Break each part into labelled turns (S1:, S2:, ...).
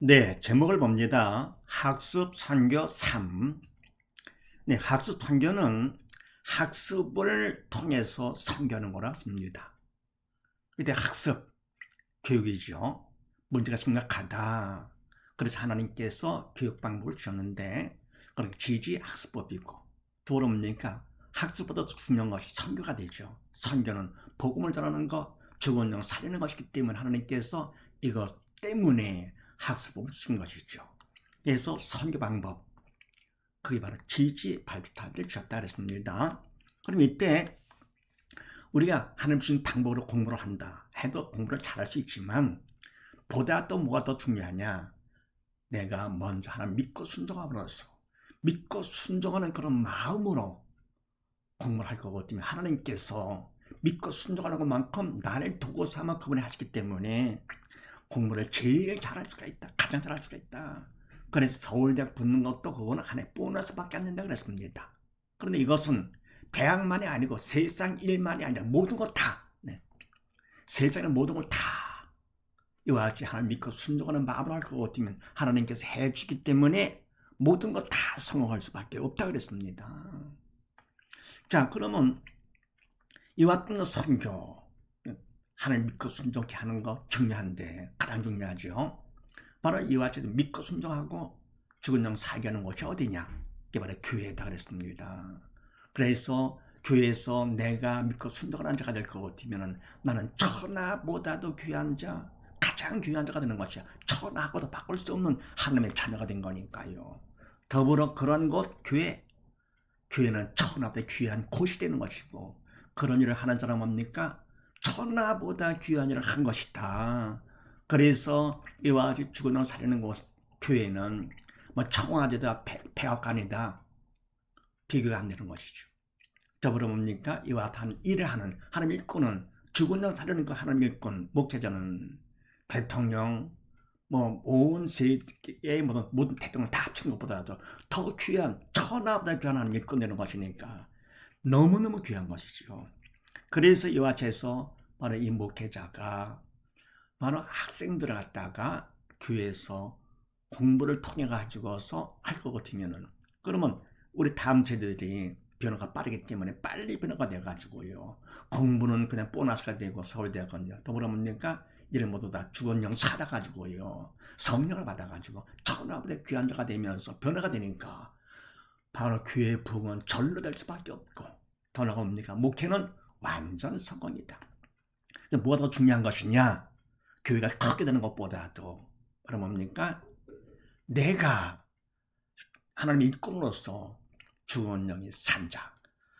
S1: 네, 제목을 봅니다. 학습 선교 3. 네, 학습 선교는 학습을 통해서 선교하는 거라 씁니다. 근데 학습, 교육이죠. 문제가 심각하다. 그래서 하나님께서 교육 방법을 주셨는데, 그런 지지 학습법이고, 두로 뭡니까? 학습보다 더 중요한 것이 선교가 되죠. 선교는 복음을 전하는 것, 죽은 영 살리는 것이기 때문에 하나님께서 이것 때문에 학습을 준 것이죠. 그래서 선교 방법, 그게 바로 지지 발주타를 주셨다 그랬습니다. 그럼 이때 우리가 하나님 주신 방법으로 공부를 한다 해도 공부를 잘할 수 있지만 보다 또 뭐가 더 중요하냐? 내가 먼저 하나님 믿고 순종함으로써 믿고 순종하는 그런 마음으로 공부를 할 거기 때문에 하나님께서 믿고 순종하는 것만큼 나를 도구 삼아 그분이 하시기 때문에 공부를 제일 잘할 수가 있다. 가장 잘할 수가 있다. 그래서 서울대학 붙는 것도 그거는 하나의 보너스밖에 안 된다 그랬습니다. 그런데 이것은 대학만이 아니고 세상 일만이 아니라 모든 것 다. 네. 세상의 모든 걸 다. 이와 같이 하나님 믿고 순종하는 마음으로 할것 같으면 하나님께서 해주기 때문에 모든 것 다 성공할 수밖에 없다 그랬습니다. 자, 그러면 이와 같은 선교, 하나님 믿고 순종케 하는 거 중요한데 가장 중요하죠. 바로 이와 같이 믿고 순종하고 죽은 영 살게 하는 곳이 어디냐? 이게 바로 교회다 그랬습니다. 그래서 교회에서 내가 믿고 순종하는 자가 될 것 같으면 나는 천하보다도 귀한 자, 가장 귀한 자가 되는 것이야. 천하고도 바꿀 수 없는 하나님의 자녀가 된 거니까요. 더불어 그런 곳 교회, 교회는 천하보다 귀한 곳이 되는 것이고 그런 일을 하는 사람 뭡니까? 천하보다 귀한 일을 한 것이다. 그래서 이와 같이 살리는 곳 교회는 뭐 청와대다 백악관이다 비교가 안 되는 것이죠. 더불어 뭡니까? 이와 같은 일을 하는 하나님 일꾼은 죽은 놈 살리는 그 하나님 일꾼 목회자는 대통령 뭐온 세계의 모든 모든 대통령 다 합친 것보다도 더 귀한 천하보다 귀한 하나님 일꾼 되는 것이니까 너무너무 귀한 것이죠. 그래서 이와 같이 해서 바로 이 목회자가 바로 학생들을 갖다가 교회에서 공부를 통해 가지고서 할것 같으면은 그러면 우리 다음 세대들이 변화가 빠르기 때문에 빨리 변화가 돼 가지고요. 공부는 그냥 보너스가 되고 서울대학은요. 더불어 뭡니까 이를 모두 다 죽은 영 살아 가지고요. 성령을 받아 가지고 천하보다 귀한 자가 되면서 변화가 되니까 바로 교회 부흥은 절로 될 수밖에 없고 더 나가 뭡니까? 목회는 완전 성공이다. 뭐가 더 중요한 것이냐? 교회가 크게 되는 것보다도 바로 뭡니까? 내가 하나님 일꾼으로서 죽은 영이 산자,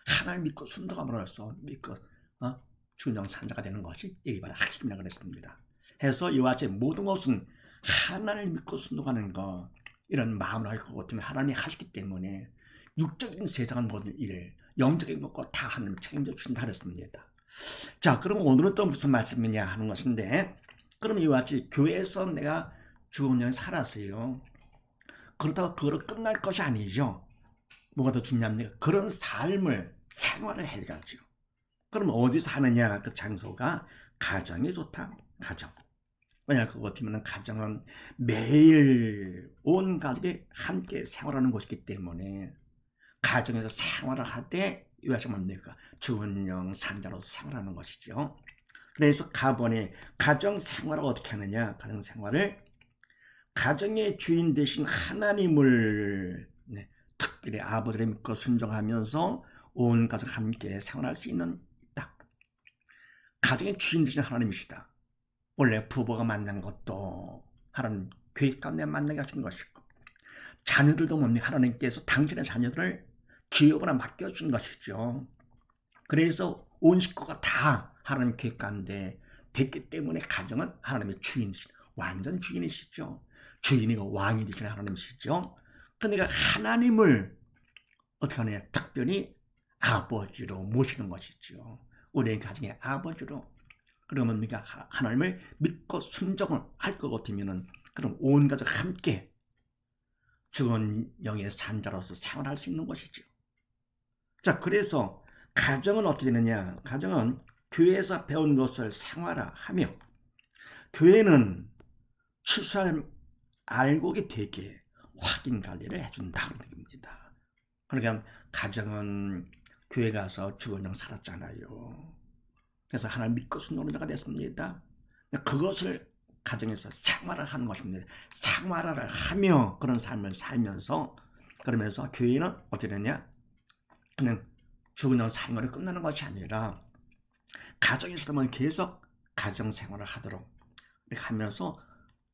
S1: 하나님 믿고 순종함으로써 믿고 어? 죽은 영 산자가 되는 것이 이게 바로 핵심이라고 그랬습니다. 해서 이와 같이 모든 것은 하나님을 믿고 순종하는 것 이런 마음으로 할것 같으면 하나님이 하시기 때문에 육적인 세상은 모든 일을 영적인 것과 다 하나님 책임져 주신다 그랬습니다. 자, 그럼 오늘은 또 무슨 말씀이냐 하는 것인데, 그럼 이와 같이 교회에서 내가 죽은 년 살았어요. 그렇다고 그걸로 끝날 것이 아니죠. 뭐가 더 중요합니까? 그런 삶을 생활을 해가지고. 그럼 어디서 하느냐? 그 장소가 가정이 좋다. 가정. 왜냐 그거 같으면 가정은 매일 온 가족이 함께 생활하는 곳이기 때문에 가정에서 생활을 하되 이것이 뭡니까? 죽은 영 산자로서 생활하는 것이죠. 그래서 가본이 가정 생활을 어떻게 하느냐? 가정 생활을 가정의 주인 되신 하나님을 네, 특별히 아버지를 믿고 순종하면서 온 가족 함께 생활할 수 있는 딱 가정의 주인 되신 하나님이시다. 원래 부부가 만난 것도 하나님 계획 가운데 만나게 하신 것이고 자녀들도 뭡니까? 하나님께서 당신의 자녀들을 기업으로 맡겨준 것이죠. 그래서 온 식구가 다 하나님 계획 가운데 됐기 때문에 가정은 하나님의 주인이시죠. 완전 주인이시죠. 주인이고 왕이 되시는 하나님이시죠. 그러니까 하나님을 어떻게 하느냐? 특별히 아버지로 모시는 것이죠. 우리의 가정의 아버지로. 그러면 우리가 하나님을 믿고 순종을 할 것 같으면은 그럼 온 가족 함께 죽은 영의 산자로서 생활할 수 있는 것이죠. 자, 그래서 가정은 어떻게 되느냐? 가정은 교회에서 배운 것을 생활화하며 교회는 추수할 알고게 되게 확인 관리를 해준다는 얘기입니다. 그러니까 가정은 교회 가서 주원영 살았잖아요. 그래서 하나님 믿고 순종하는 자가 됐습니다. 그것을 가정에서 생활을 하는 것입니다. 생활을 하며 그런 삶을 살면서 그러면서 교회는 어떻게 되냐? 그냥 죽은 생활이 끝나는 것이 아니라 가정에서만 계속 가정 생활을 하도록 하면서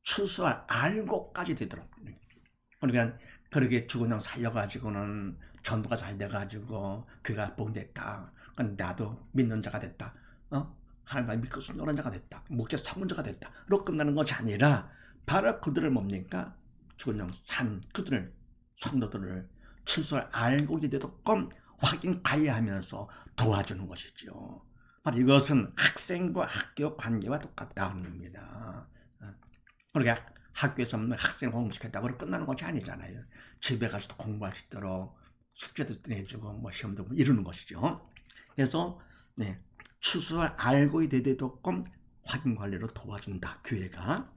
S1: 추수할 알고까지 되도록 그러니까 그렇게 형 살려가지고는 전도가 잘 돼가지고 교회가 복됐다. 나도 믿는 자가 됐다. 어? 하나님 믿고 순종하는 자가 됐다. 목자 성문자가 됐다. 로 끝나는 것이 아니라 바로 그들을 뭡니까? 죽은 형산 그들을 성도들을 출소를 알고 되도록 확인 관리하면서 도와주는 것이죠. 바로 이것은 학생과 학교 관계와 똑같다는 겁니다. 그러니까 학교에서 학생 공부시켰다고 끝나는 것이 아니잖아요. 집에 가서도 공부할 수 있도록 숙제도 내주고 뭐 시험도 뭐 이루는 것이죠. 그래서 네, 추수를 알고 되도록 확인 관리로 도와준다 교회가.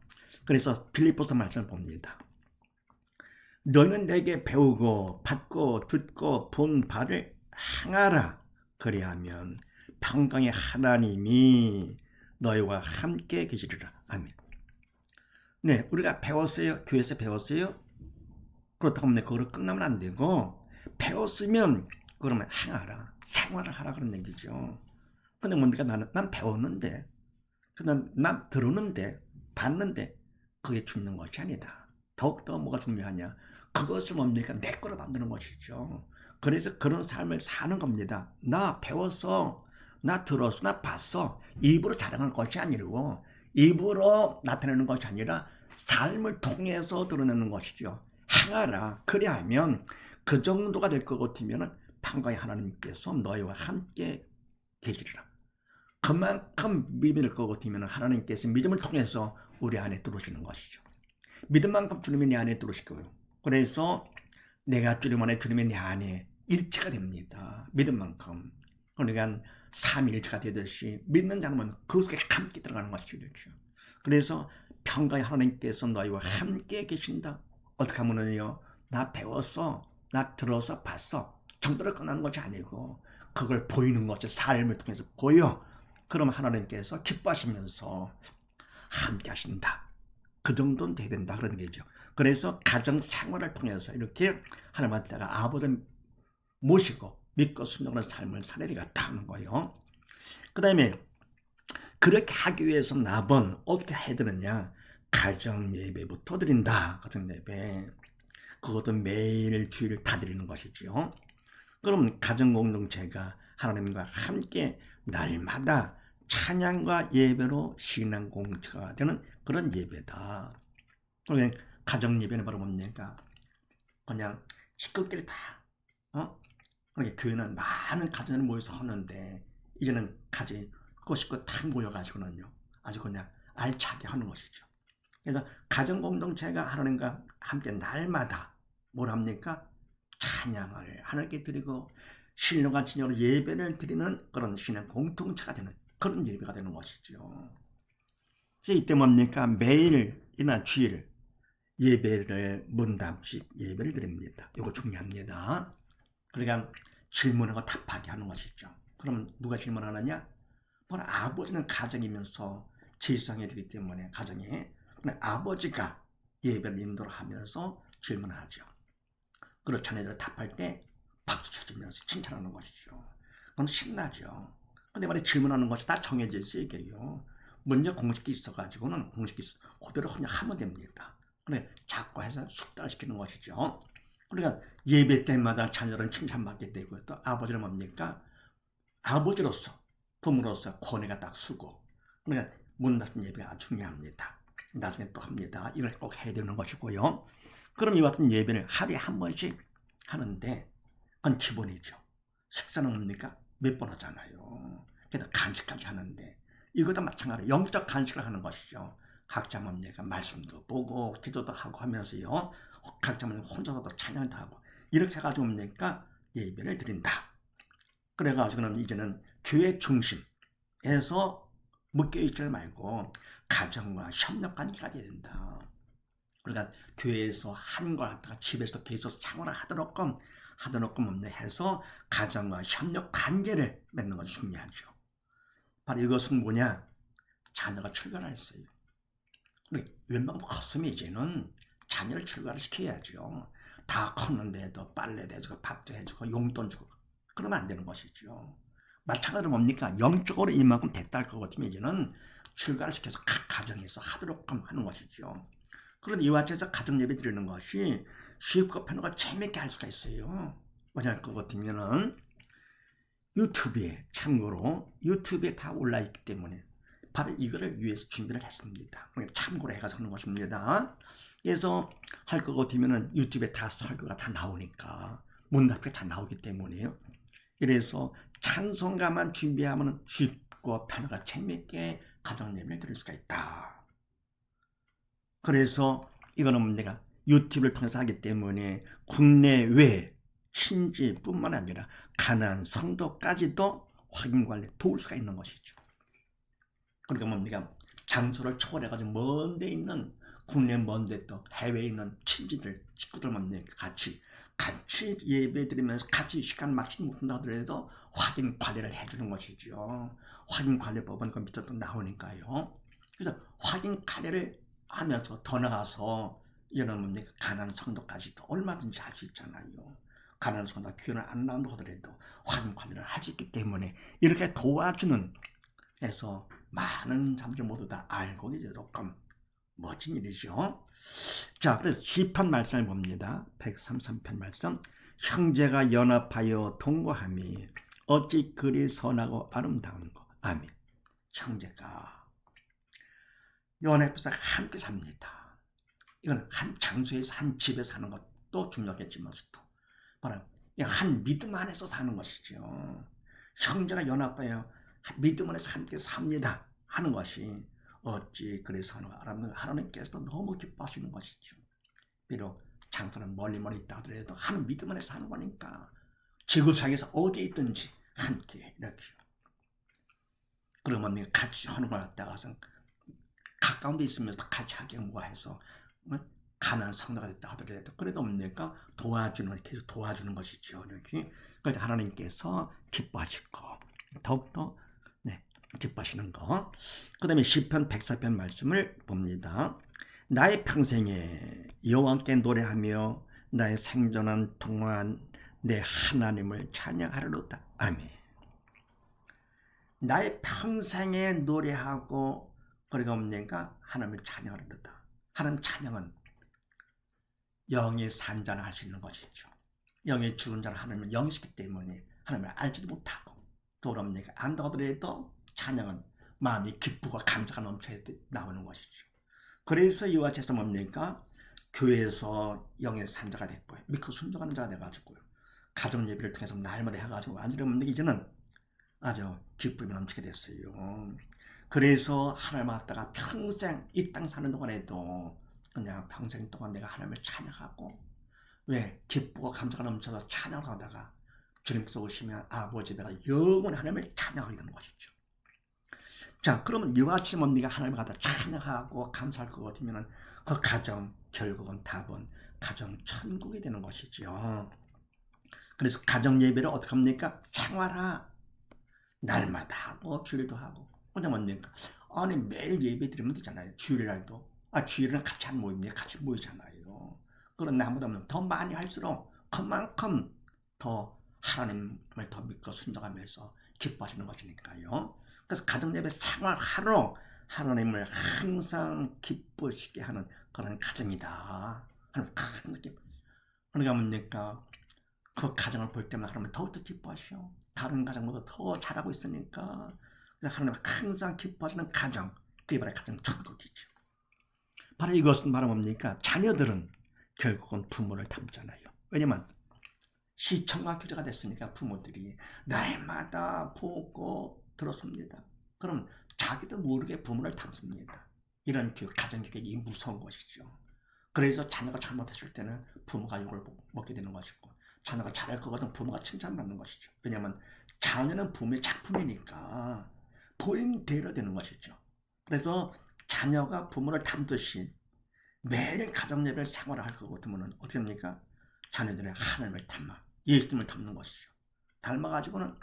S1: 그래서 빌립보서 말씀을 봅니다. 너는 내게 배우고 받고 듣고 본 바를 행하라. 그리하면 평강의 하나님이 너희와 함께 계시리라. 아멘. 네, 우리가 배웠어요. 교회에서 배웠어요. 그렇다고 하면 그거를 끝나면 안 되고 배웠으면 그러면 행하라. 생활을 하라 그런 얘기죠. 근데 뭡니까 나는 난 배웠는데 그난 난 들었는데 봤는데 그게 중요한 것이 아니다. 더욱더 뭐가 중요하냐? 그것을 뭡니까 내 거로 만드는 것이죠. 그래서 그런 삶을 사는 겁니다. 나 배웠어. 나 들었어. 나 봤어. 입으로 자랑하는 것이 아니고 입으로 나타내는 것이 아니라 삶을 통해서 드러내는 것이죠. 행하라. 그리하면 그 정도가 될 것 같으면 판가의 하나님께서 너희와 함께 계시리라. 그만큼 믿을 것 같으면 하나님께서 믿음을 통해서 우리 안에 들어오시는 것이죠. 믿음만큼 주님이 내 안에 들어오시고요. 그래서 내가 주님 안에 주님이 내 안에 일체가 됩니다. 믿음만큼. 그러니까 삼일체가 되듯이 믿는 자는 그 속에 함께 들어가는 것이죠. 그래서 평가의 하나님께서 너희와 함께 계신다. 어떻게 하면은요, 나 배웠어, 나 들어서 봤어. 정도로 끝나는 것이 아니고 그걸 보이는 것이 삶을 통해서 보여. 그럼 하나님께서 기뻐하시면서 함께 하신다. 그 정도는 돼야 된다. 그런 얘기죠. 그래서 가정 생활을 통해서 이렇게 하나님한테가 아버지 모시고 믿고 순종하는 삶을 살아야 하는 거예요. 그 다음에 그렇게 하기 위해서 나번 어떻게 해야 되느냐? 가정 예배부터 드린다. 가정 예배. 그것도 매일 주일 다 드리는 것이죠. 그럼 가정 공동체가 하나님과 함께 날마다 찬양과 예배로 신앙 공동체가 되는 그런 예배다. 그러니까 가정 예배는 바로 뭡니까? 그냥 식구끼리 다, 어? 그러니까 교회는 많은 가정을 모여서 하는데, 이제는 가정이 그 식구 다 모여가지고는요, 아주 그냥 알차게 하는 것이죠. 그래서 가정 공동체가 하나님과 함께 날마다 뭘 합니까? 찬양을 하나님께 드리고 신령한 진영으로 예배를 드리는 그런 신앙 공동체가 되는 그런 예배가 되는 것이죠. 이때 뭡니까? 매일이나 주일 예배를 문답식 예배를 드립니다. 이거 중요합니다. 그러니까 질문하고 답하게 하는 것이죠. 그럼 누가 질문하느냐? 바로 아버지는 가정이면서 제사상이 되기 때문에 가정에 아버지가 예배를 인도를 하면서 질문하죠. 그리고 자네들 답할 때 박수 쳐주면서 칭찬하는 것이죠. 그럼 신나죠. 근데 말이 질문하는 것이 다 정해져 있어요, 이게요. 먼저 공식이 있어가지고는 공식이 있어. 그대로 그냥 하면 됩니다. 그래, 자꾸 해서 숙달시키는 것이죠. 그러니까 예배 때마다 자녀는 칭찬받게 되고 또 아버지는 뭡니까? 아버지로서, 부모로서 권위가 딱 쓰고. 그러니까 문 닫은 예배가 중요합니다. 나중에 또 합니다. 이걸 꼭 해야 되는 것이고요. 그럼 이와 같은 예배를 하루에 한 번씩 하는데 그건 기본이죠. 식사는 뭡니까? 몇 번 하잖아요. 그래서 간식까지 하는데 이것도 마찬가지로 영적 간식을 하는 것이죠. 각자 뭡니까? 말씀도 보고 기도도 하고 하면서요. 뭡니까? 혼자서도 찬양도 하고 이렇게 해가지고 뭡니까? 예배를 드린다. 그래가지고는 이제는 교회 중심에서 묶여있지 말고 가정과 협력 관계가 돼야 된다. 그러니까 교회에서 한걸 갖다가 집에서 계속 생활을 하도록끔 없네 해서 가정과 협력 관계를 맺는 것이 중요하죠. 바로 이것은 뭐냐? 자녀가 출가를 했어요. 웬만큼 컸으면 이제는 자녀를 출가를 시켜야죠. 다 컸는데도 빨래도 해주고 밥도 해주고 용돈 주고 그러면 안 되는 것이죠. 마찬가지로 뭡니까? 영적으로 이만큼 됐다 할것 같으면 이제는 출가를 시켜서 각 가정에서 하도록 하는 것이죠. 그런데 이와 같이 해서 가정 예배 드리는 것이 쉽고 편하고 재밌게 할 수가 있어요. 뭐냐 것 같으면은 유튜브에 참고로 유튜브에 다 올라 있기 때문에 바로 이거를 위해서 준비를 했습니다. 참고로 해가지고 하는 것입니다. 그래서 할 것 같으면은 유튜브에 다 설교가 다 나오니까 문답이 다 나오기 때문에요. 그래서 찬송가만 준비하면 쉽고 편하고 재밌게 가정 예배를 드릴 수가 있다. 그래서 이거는 내가 유튜브를 통해서 하기 때문에 국내외 친지뿐만 아니라 가난 성도까지도 확인 관리 도울 수가 있는 것이죠. 그러니까 뭡니까 장소를 초월해가지고 먼데 있는 국내 먼데 또 해외에 있는 친지들 식구들 뭡니까 같이 같이 예배 드리면서 같이 시간 맞추지 못한다 하더라도 확인 관리를 해주는 것이죠. 확인 관리법은 그 밑에 또 나오니까요. 그래서 확인 관리를 하면서 더 나가서 이런 뭡니까 가난 성도까지도 얼마든지 할 수 있잖아요. 가난 성도 교회를 안 나온다 하더라도 확인 관리를 할수 있기 때문에 이렇게 도와주는 해서 많은 사람들 모두 다 알고 계시도록 멋진 일이죠. 자, 그래서 시편 말씀을 봅니다. 133편 말씀. 형제가 연합하여 동거함이 어찌 그리 선하고 아름다운 거. 아멘. 형제가 연합해서 함께 삽니다. 이건 한 장소에서 한 집에 사는 것도 중요하겠지만서도 바로 한 믿음 안에서 사는 것이죠. 형제가 연합하여 믿음 안에서 함께 삽니다 하는 것이 어찌 그래서 하나님, 하나님께서 너무 기뻐하시는 것이죠. 비록 장소는 멀리 멀리 있다 하더라도 하는 믿음 안에 사는 거니까 지구상에서 어디에 있든지 함께 이렇게 그러면 같이 걸 갖다가서 가까운 데 있으면서 같이 하게 연구해서 가난 성도가 됐다 하더라도 그래도 뭡니까 도와주는 계속 도와주는 것이죠. 이렇게 그래서 하나님께서 기뻐하시고 더욱더 기뻐하시는 거. 그 다음에 시편 104편 말씀을 봅니다. 나의 평생에 여호와께 노래하며 나의 생전한 동안 내 하나님을 찬양하리로다. 아멘. 나의 평생에 노래하고 그리가 없는가 하나님을 찬양하리로다. 하나님 찬양은 영이 산자를 할수 있는 것이죠. 영이 죽은 자를 하나님을 영이시기 때문에 하나님을 알지도 못하고 돌아옵니까 안다 하더라도 찬양은 마음이 기쁘고 감사가 넘쳐야 나오는 것이죠. 그래서 이와 같이 뭡니까? 교회에서 영의 산자가 됐고요. 믿고 순종하는 자가 돼가지고요. 가정 예배를 통해서 날마다 해가지고 완전히 없는 이제는 아주 기쁨이 넘치게 됐어요. 그래서 하나님 왔다가 평생 이 땅 사는 동안에도 그냥 평생 동안 내가 하나님을 찬양하고 왜 기쁘고 감사가 넘쳐서 찬양하다가 주님께서 오시면 아버지 내가 영원히 하나님을 찬양하게 되는 것이죠. 자, 그러면 이와 같이 뭡니까? 하나님을 갖다 찬양하고 감사할 것 같으면 그 가정, 결국은 답은 가정 천국이 되는 것이죠. 그래서 가정 예배를 어떻게 합니까? 생활하. 날마다 하고, 주일도 하고. 근데 뭡니까? 아니, 매일 예배 드리면 되잖아요. 주일날도. 아, 주일은 같이 한 모임에 같이 모이잖아요. 그런 없는 더 많이 할수록 그만큼 더 하나님을 더 믿고 순종하면서 기뻐하시는 것이니까요. 그래서 가정 예배 생활하러 하나님을 항상 기쁘시게 하는 그런 가정이다. 하는 큰 느낌. 그러니까 뭡니까? 그 가정을 볼 때마다 하나님 더욱더 기뻐하셔. 다른 가정보다 더 잘하고 있으니까. 그래서 하나님 항상 기뻐하시는 가정. 그게 바로 가정 천국이죠. 바로 이것은 바로 뭡니까? 자녀들은 결국은 부모를 닮잖아요. 왜냐면 시청과 교제가 됐으니까 부모들이 날마다 보고 들었습니다. 그럼 자기도 모르게 부모를 닮습니다. 이런 그 가정교육이 무서운 것이죠. 그래서 자녀가 잘못했을 때는 부모가 욕을 먹게 되는 것이고 자녀가 잘할 거거든 부모가 칭찬받는 것이죠. 왜냐하면 자녀는 부모의 작품이니까 보인 대로 되는 것이죠. 그래서 자녀가 부모를 닮듯이 매일 가정 예배를 생활할 것 같으면 어떻게 합니까? 자녀들의 하나님을 닮아 예수님을 닮는 것이죠. 닮아가지고는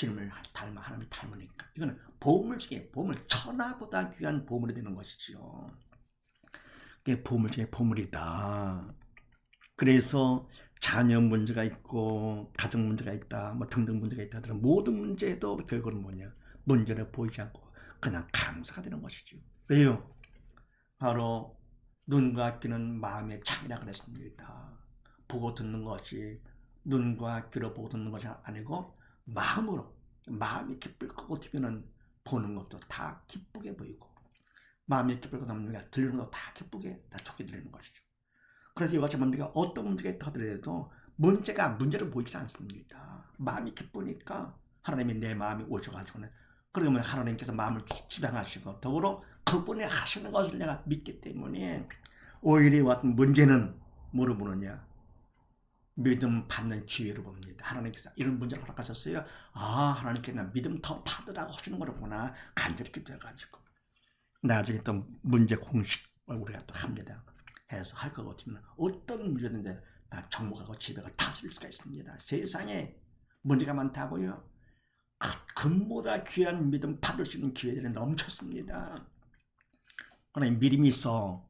S1: 기름을 닮아 하나님을 닮으니까 이거는 보물 중에 보물 천하보다 귀한 보물이 되는 것이지요. 그게 보물 중에 보물이다. 그래서 자녀 문제가 있고 가정 문제가 있다, 뭐 등등 문제가 있다 하더라도 모든 문제도 결국은 뭐냐 문제를 보이지 않고 그냥 감사가 되는 것이죠. 왜요? 바로 눈과 귀는 마음의 창이라 그랬습니다. 보고 듣는 것이 눈과 귀로 보고 듣는 것이 아니고 마음으로 마음이 기쁠 거고 TV는 보는 것도 다 기쁘게 보이고 마음이 기쁠 거고 우리가 들리는 것도 다 기쁘게 다 좋게 들리는 것이죠. 그래서 이와 같이 우리가 어떤 문제가 있다 하더라도 문제가 문제로 보이지 않습니다. 마음이 기쁘니까 하나님이 내 마음이 오셔가지고는 그러면 하나님께서 마음을 주장하시고 더불어 그분이 하시는 것을 내가 믿기 때문에 오히려 이 같은 문제는 뭐로 보느냐 믿음 받는 기회로 봅니다. 하나님께서 이런 문제를 허락하셨어요. 아 하나님께서 믿음 더 받으라고 하시는 거구나 간절히 기도해가지고 나중에 또 문제 공식을 우리가 또 합니다. 해서 할 것 같으면 어떤 문제든지 다 정복하고 지배가 다스릴 수가 있습니다. 세상에 문제가 많다고요. 그 금보다 귀한 믿음 받을 수 있는 기회들이 넘쳤습니다. 그러나 믿음이 있어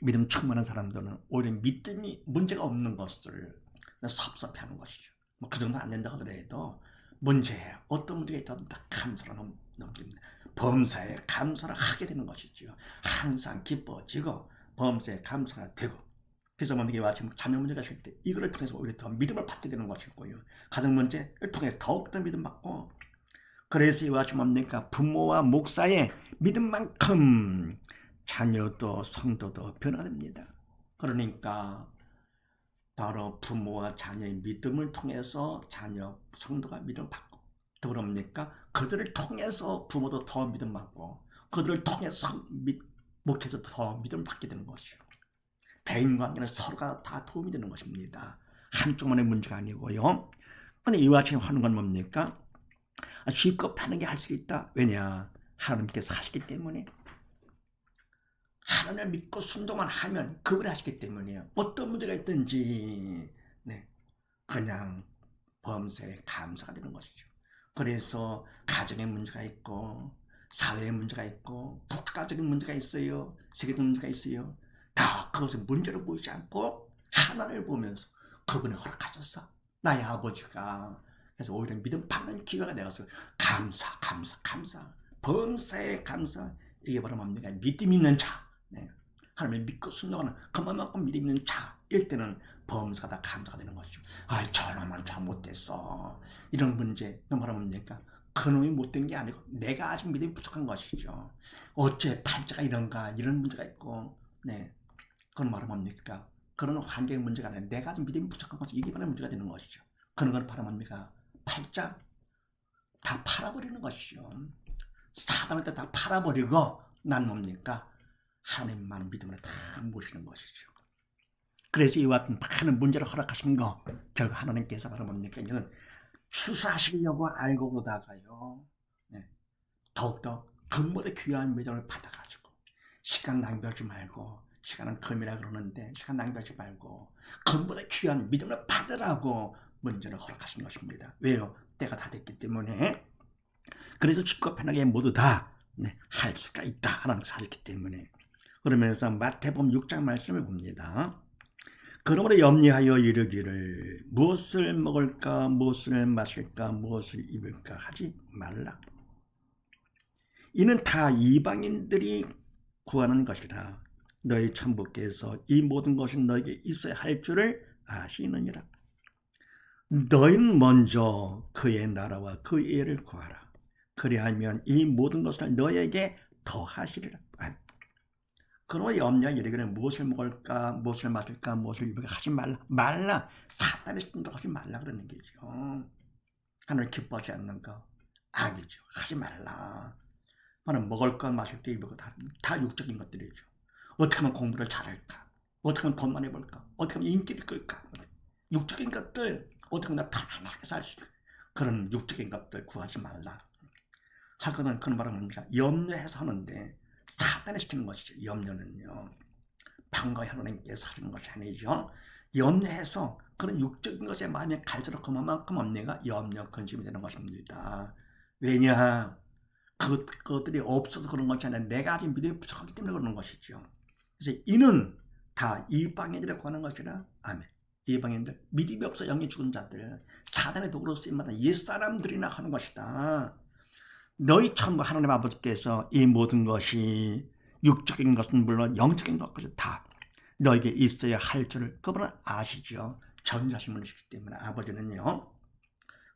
S1: 믿음 충만한 사람들은 오히려 믿음이 문제가 없는 것을 섭섭해하는 것이죠. 뭐 그 정도 안 된다 하더라도 문제 어떤 문제가 있다도 다 감사로 넘, 넘깁니다. 범사에 감사를 하게 되는 것이죠. 항상 기뻐지고 범사에 감사가 되고 그래서 만약에 지금 자녀 문제가 있을 때 이거를 통해서 오히려 더 믿음을 받게 되는 것이고요. 가정 문제를 통해 더욱더 믿음 받고 그래서 이와 같이 뭡니까 부모와 목사의 믿음만큼 자녀도 성도도 변화됩니다. 그러니까 바로 부모와 자녀의 믿음을 통해서 자녀 성도가 믿음 받고 더불어니까 그들을 통해서 부모도 더 믿음 받고 그들을 통해서 미, 목회자도 더 믿음을 받게 되는 것이요. 대인 관계는 서로가 다 도움이 되는 것입니다. 한쪽만의 문제가 아니고요. 근데 이와 같이 하는 건 뭡니까? 아, 쉽고 편하게 할 수 있다. 왜냐? 하나님께서 하시기 때문에. 하나님을 믿고 순종만 하면 그분이 하시기 때문이에요. 어떤 문제가 있든지 네, 그냥 범사에 감사가 되는 것이죠. 그래서 가정의 문제가 있고 사회의 문제가 있고 국가적인 문제가 있어요. 세계적 문제가 있어요. 다 그것을 문제로 보이지 않고 하나를 보면서 그분이 허락하셨어. 나의 아버지가. 그래서 오히려 믿음 받는 기회가 되어서 감사, 감사, 감사. 범사에 감사. 이게 바로 뭡니까? 믿음 있는 자. 네. 하나님을 믿고 순종하는 그만큼 믿음 있는 자일 때는 범사가 다 감사가 되는 것이죠. 아, 저놈은 잘못됐어. 이런 문제, 너 뭐라 뭡니까? 그놈이 못된 게 아니고 내가 아직 믿음이 부족한 것이죠. 어째 팔자가 이런가 이런 문제가 있고 네 그건 말은 뭡니까? 그런 환경의 문제가 아니라 내가 아직 믿음이 부족한 것이 이게 바로 문제가 되는 것이죠. 그런 걸 바로 뭡니까? 팔자 다 팔아버리는 것이죠. 사단한테 다 팔아버리고 난 뭡니까? 하나님만 믿음으로 다 모시는 것이죠. 그래서 이와 같은 많은 문제를 허락하신 거 결국 하나님께서 뭡니까? 이는 추수하시려고 알고 보다가요. 네. 더욱더 근보다 귀한 믿음을 받아가지고 시간 낭비하지 말고 시간은 금이라 그러는데 시간 낭비하지 말고 근보다 귀한 믿음을 받으라고 문제를 허락하신 것입니다. 왜요? 때가 다 됐기 때문에 그래서 쉽고 편하게 모두 다할 네, 수가 있다. 하나님 살기 때문에 그러면서 마태복음 6장 말씀을 봅니다. 그러므로 염려하여 이르기를 무엇을 먹을까 무엇을 마실까 무엇을 입을까 하지 말라. 이는 다 이방인들이 구하는 것이다. 너희 천부께서 이 모든 것이 너에게 있어야 할 줄을 아시느니라. 너희는 먼저 그의 나라와 그의 일을 구하라. 그리하면 이 모든 것을 너에게 더하시리라. 그러 므로 염려 이르기를 무엇을 먹을까, 무엇을 마실까, 무엇을 입을까 하지 말라. 말라. 사탄의 신도 하지 말라 그러는 거죠. 하나님 기뻐하지 않는 거 악이죠. 하지 말라. 나는 먹을 것, 마실 때 입을 것 다, 다 육적인 것들이죠. 어떻게 하면 공부를 잘할까? 어떻게 하면 돈 많이 벌까? 어떻게 하면 인기를 끌까? 육적인 것들 어떻게 하면 편안하게 살 수 있을까? 그런 육적인 것들 구하지 말라. 할 거는 그런 말을 합니다. 염려해서 하는데 사단에 시키는 것이죠. 염려는요. 한거 하나님께서 하시는 것이 아니죠. 염려해서 그런 육적인 것에 마음이 갈수록 그만큼 언니가 염려 근심이 되는 것입니다. 왜냐? 그, 그것들이 없어서 그런 것이 아니라 내가 아직 믿음이 부족하기 때문에 그러는 것이죠. 그래서 이는 다 이방인들에 관한 것이라. 아멘. 이방인들, 믿음이 없어 영이 죽은 자들, 사단의 도구로 쓰임마다 옛사람들이나 하는 것이다. 너희 천부 하나님 아버지께서 이 모든 것이 육적인 것은 물론 영적인 것까지 다 너에게 있어야 할 줄을 그분은 아시죠. 전자신 분이시기 때문에 아버지는요.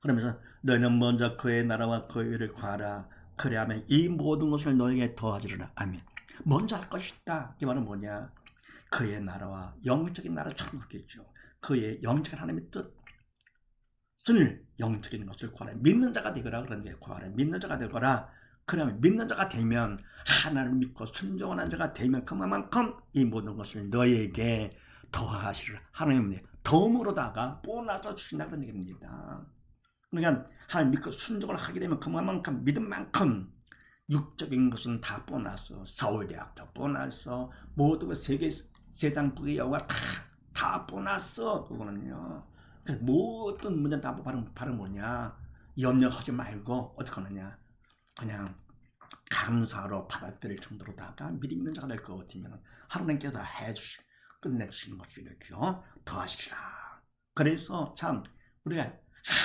S1: 그러면서 너희는 먼저 그의 나라와 그의 일을 구하라. 그래야면 이 모든 것을 너에게 더하지리라. 아멘. 먼저 할 것이다. 이 말은 뭐냐? 그의 나라와 영적인 나라 천국이겠죠. 그의 영적인 하나님의 뜻을 영적인 것을 구하라. 믿는 자가 되거라. 그런데 구하라. 믿는 자가 되거라. 그러면 믿는 자가 되면 하나님을 믿고 순종하는 자가 되면 그만큼 이 모든 것을 너에게 더하시리라. 하나님은 덤으로다가 보너스 주신다 그런 얘기입니다. 그러니까 하나님 믿고 순종을 하게 되면 그만큼 믿은 만큼 육적인 것은 다 보너스, 서울대학도 보너스, 모든 세계 세상 북의 여가 다, 다 보너스 그거는요. 그래서 모든 문제 다 바로, 바로 뭐냐 염려하지 말고 어떻게 하느냐 그냥 감사로 받아들일 정도로다가 미리 믿는 자가 될 것 같으면 하나님께서 다 해주시 끝내주시는 것이겠죠. 더 하시리라. 그래서 참 우리가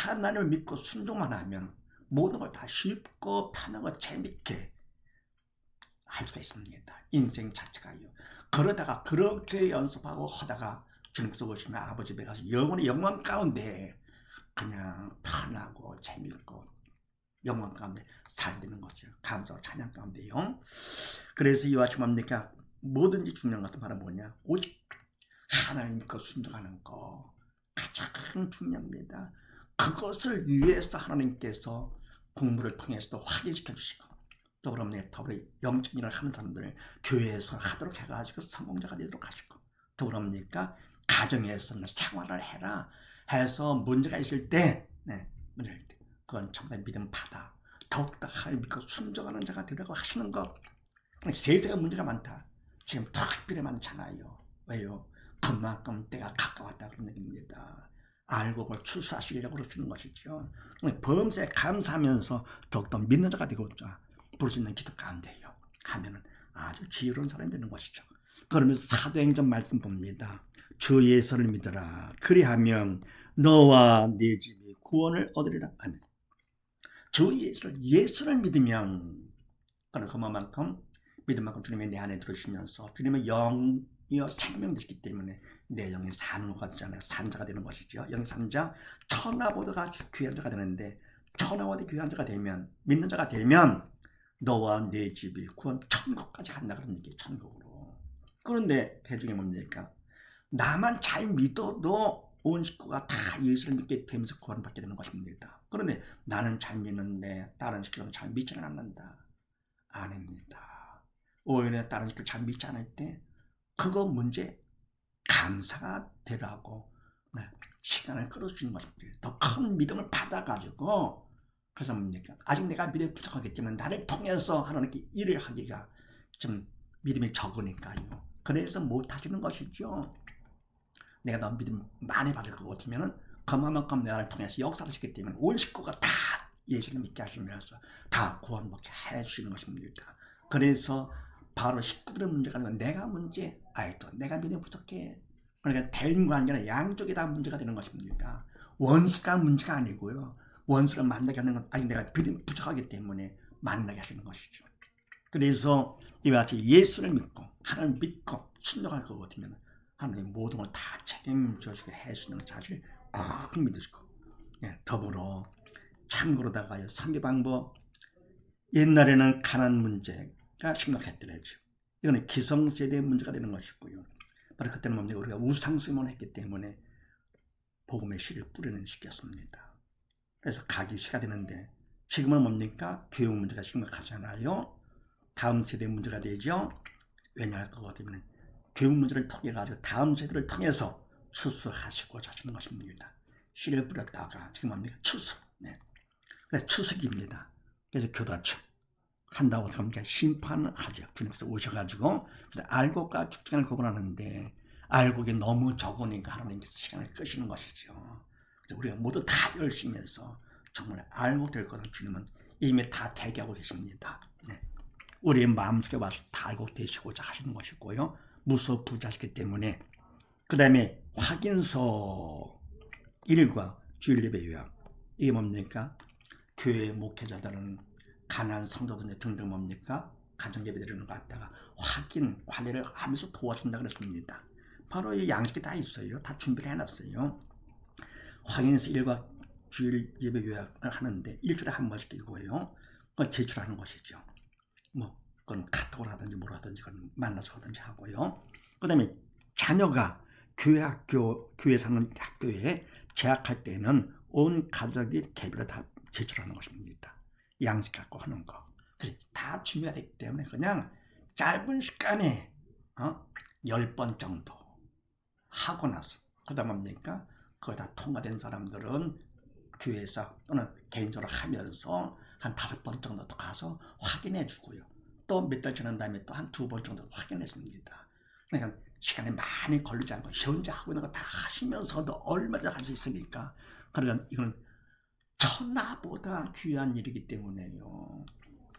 S1: 하나님을 믿고 순종만 하면 모든 걸 다 쉽고 편하고 재밌게 할 수가 있습니다. 인생 자체가요. 그러다가 그렇게 연습하고 하다가 주님께서 보시면 아버지 배 가서 영원히 영원 가운데 그냥 편하고 재밌고 영원 가운데 살되는 거죠. 감사와 찬양 가운데요. 그래서 이와 같이 뭡니까? 뭐든지 중요한 것은 바로 뭐냐? 오직 하나님 그 순종하는 거 가장 중요합니다. 그것을 위해서 하나님께서 공부를 통해서 확인시켜 주시고 또 그러면 더불어 영적 일을 하는 사람들 교회에서 하도록 해가지고 성공자가 되도록 하시고 또 그럽니까 가정에서는 생활을 해라 해서 문제가 있을 때 네, 문제가 때 그건 정말 믿음 받아 더욱더 하나님 믿고 순종하는 자가 되라고 하시는 것 세상에 문제가 많다 지금 특별히 많잖아요 왜요? 그만큼 때가 가까웠다 그런 얘기입니다 알고 그걸 출소하시려고 그러시는 것이죠. 범사에 감사하면서 더욱더 믿는 자가 되고자 부르시는 기도 가운데요. 하면은 아주 지혜로운 사람이 되는 것이죠. 그러면서 사도행전 말씀 봅니다. 주 예수를 믿어라. 그리하면 너와 네 집이 구원을 얻으리라. 아멘. 주 예수를 예수를 믿으면 그는 그만큼 믿음 만큼 주님의 내 안에 들으시면서 주님의 영이여 생명되기 때문에 내 영이 사는 것 같잖아요. 산자가 되는 것이죠. 영이 산자 천하보다가 귀한 자가 되는데 천하보다 귀한 자가 되면 믿는 자가 되면 너와 내 집이 구원 천국까지 간다 그런 얘기 천국으로. 그런데 대중에 뭡니까? 나만 잘 믿어도 온 식구가 다 예수를 믿게 되면서 구원받게 되는 것입니다. 그런데 나는 잘 믿는데 다른 식구는 잘 믿지는 않는다. 아닙니다. 오히려 다른 식구 잘 믿지 않을 때 그거 문제 감사가 되라고 네, 시간을 끌어주는 것입니다. 더 큰 믿음을 받아가지고 그래서 뭡니까? 아직 내가 믿음이 때문에 나를 통해서 하나님께 일을 하기가 좀 믿음이 적으니까요. 그래서 못하시는 것이죠. 내가 너무 믿음 많이 받을 것 같으면은 그만큼 나를 통해서 역사를 하시기 때문에 온 식구가 다 예수를 믿게 하시면서 다 구원받게 해주시는 것입니다. 그래서 바로 식구들의 문제가 아니라 내가 문제, 아이도 내가 믿음 부족해. 그러니까 대인 관계는 양쪽이 다 문제가 되는 것입니다. 원수가 문제가 아니고요. 원수를 만나게 하는 건 아니 내가 믿음 부족하기 때문에 만나게 하시는 것이죠. 그래서 이와 같이 예수를 믿고 하나님 믿고 순종할 것 같으면 하나님 모든 걸 다 책임져 주게 해주는 사실 꼭 믿으시고 예, 더불어 참고로다가요 선교 방법 옛날에는 가난 문제가 심각했더라죠. 이거는 기성세대의 문제가 되는 것이고요. 바로 그때는 뭡니까 우리가 우상숭배만 했기 때문에 복음의 씨를 뿌리는 시기였습니다. 그래서 가기 시가 되는데 지금은 뭡니까 교육 문제가 심각하잖아요. 다음 세대 문제가 되죠. 왜냐할 것 같으면 교육 문제를 통해 가지고 다음 세대를 통해서 추수하시고자 하시는 것입니다. 씨를 뿌렸다가 지금 뭡니까 추수. 네. 그래서 추수기입니다. 그래서 교다추. 한다고 그러니까 심판을 하죠. 주님께서 오셔가지고 그래서 알곡과 축전을 구분하는데 알곡이 너무 적으니까 하나님께서 시간을 끄시는 것이죠. 그래서 우리가 모두 다 열심히 해서 정말 알곡 될 것을 주님은 이미 다 대기하고 계십니다. 네. 우리의 마음속에 와서 다 알곡 되시고자 하시는 것이고요. 무소 부자시기 때문에 그 다음에 확인서 1과 주일 예배 요약 이게 뭡니까? 교회 목회자들은 가난 성도들 등등 뭡니까? 가정 예배 드리는 거 갖다가 확인 관리를 하면서 도와준다 그랬습니다. 바로 이 양식이 다 있어요. 다 준비를 해놨어요. 확인서 1과 주일 예배 요약을 하는데 일주일에 한 번씩 이거예요. 그걸 제출하는 것이죠. 뭐 그건 카톡을 하든지 뭘 하든지 그건 만나서 하든지 하고요. 그 다음에 자녀가 교회 학교 교회 사는 학교에 재학할 때는 온 가족이 개별로 다 제출하는 것입니다. 양식 갖고 하는 거. 그래서 다 되기 때문에 그냥 짧은 시간에 어? 10번 정도 하고 나서 그다음 뭡니까? 그거 다 통과된 사람들은 교회에서 또는 개인적으로 하면서 한 다섯 번 정도 또 가서 확인해 주고요. 또 몇 달 지난 다음에 또 한 두 번 정도 확인했습니다. 그러니까 시간이 많이 걸리지 않고 현재 하고 있는 거 다 하시면서도 얼마든지 할수 있으니까 그러니까 이건 천하보다 귀한 일이기 때문에요.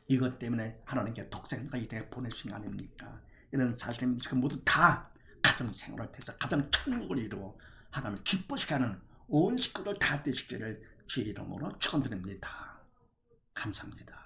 S1: 이것 때문에 하나님께 독생자 이 땅에 보내신 거 아닙니까? 이런 사실은 지금 모두 다 가정 생활을 통해서 가정 천국을 이루어 하나님 기뻐시게 하는 온 식구들 다 되시기를 주의 이름으로 축원드립니다. 감사합니다.